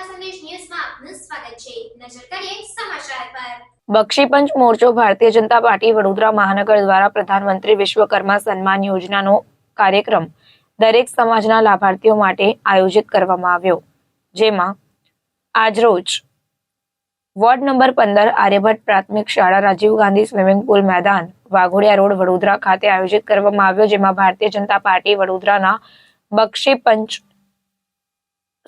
સંદેશ સમાચાર પર. બક્ષીપંચ મોરચો ભારતીય જનતા પાર્ટી વડોદરા મહાનગર દ્વારા પ્રધાનમંત્રી વિશ્વકર્મા સન્માન યોજનાનો કાર્યક્રમ દરેક સમાજના લાભાર્થીઓ માટે આયોજિત કરવામાં આવ્યો. જેમાં આજરોજ વોર્ડ નંબર પંદર આર્યભટ્ટ પ્રાથમિક શાળા રાજીવ ગાંધી સ્વિમિંગ પુલ મેદાન વાઘોડિયા રોડ વડોદરા ખાતે આયોજિત કરવામાં આવ્યો, જેમાં ભારતીય જનતા પાર્ટી વડોદરાના બક્ષી પંચ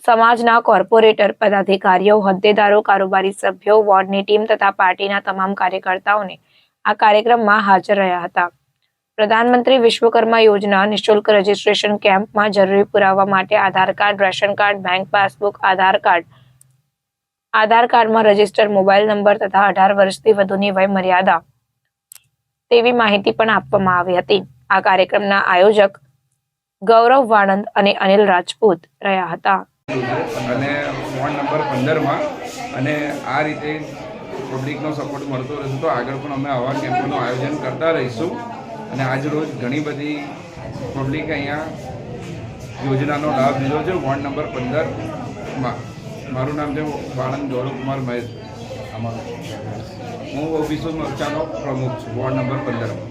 સમાજના કોર્પોરેટર પદાધિકારીઓ, હોદ્દેદારો, કારોબારી સભ્યો, વોર્ડની ટીમ તથા પાર્ટીના તમામ કાર્યકર્તાઓને આ કાર્યક્રમમાં હાજર રહ્યા હતા. પ્રધાનમંત્રી વિશ્વકર્મા યોજના નિઃશુલ્ક રજીસ્ટ્રેશન કેમ્પમાં જરૂરી પુરાવા માટે Aadhaar card, ration card, bank passbook, Aadhaar card, Aadhaar કાર્ડમાં રજિસ્ટર, મોબાઈલ નંબર તથા અઢાર વર્ષથી વધુની વય મર્યાદા તેવી માહિતી પણ આપવામાં આવી હતી. આ કાર્યક્રમના આયોજક ગૌરવ વાણંદ અને અનિલ રાજપૂત રહ્યા હતા. અને વોર્ડ નંબર પંદરમાં અને આ રીતે પબ્લિકનો સપોર્ટ મળતો રહેશે તો આગળ પણ અમે આવા કેમ્પોનું આયોજન કરતા રહીશું. અને આજ રોજ ઘણી બધી પબ્લિક અહીંયા યોજનાનો લાભ લીધો છે. વોર્ડ નંબર પંદરમાં મારું નામ છે વાણંદ ગૌરવકુમાર મહેશ હું ઓફિસો મોરચાનો પ્રમુખ છું. વોર્ડ નંબર પંદરમાં